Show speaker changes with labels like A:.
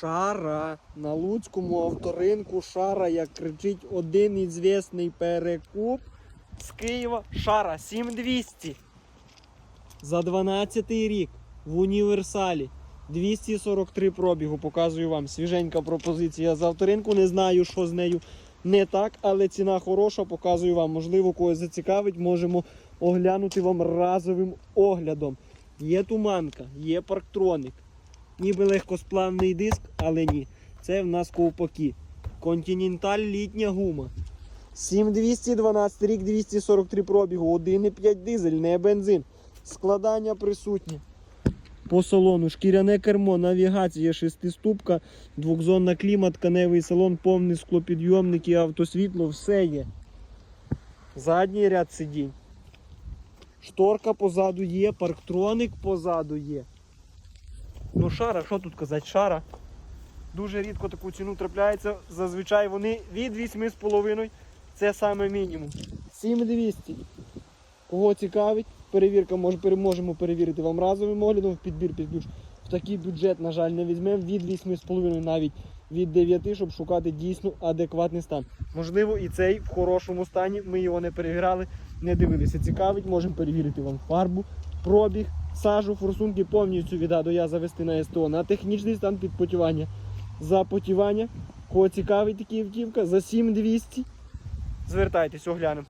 A: Шара на Луцькому авторинку Шара, як кричить один ізвісний перекуп з Києва. Шара 7200. За 12 рік в універсалі. 243 пробігу, показую вам. Свіженька пропозиція з авторинку. Не знаю, що з нею не так, але ціна хороша, показую вам. Можливо, когось зацікавить, можемо оглянути вам разовим оглядом. Є туманка, є парктроник. Ніби легкосплавний диск, але ні. Це в нас ковпаки. Континенталь літня гума. 7212 рік 243 пробігу, 1,5 дизель, не бензин. Складання присутнє. По салону шкіряне кермо, навігація, шестиступка, двохзонна клімат, тканевий салон, повний склопідйомники, автосвітло, все є. Задній ряд сидінь. Шторка позаду є, парктроник позаду є. Ну, шара, що тут казати? Шара. Дуже рідко таку ціну трапляється. Зазвичай вони від 8,5 це саме мінімум. 7200. Кого цікавить, перевірка може, можемо перевірити вам разовим оглядом, в підбір під ключ. В такий бюджет, на жаль, не візьмемо від 8,5 навіть від 9, щоб шукати дійсно адекватний стан. Можливо, і цей в хорошому стані. Ми його не перевіряли, не дивилися. Цікавить, можемо перевірити вам фарбу, пробіг, сажу, форсунки повністю віддаду Я завести на СТО на технічний стан підпотівання. Запотівання. Кого цікавить такі автівка, за 7200. Звертайтесь, оглянемо.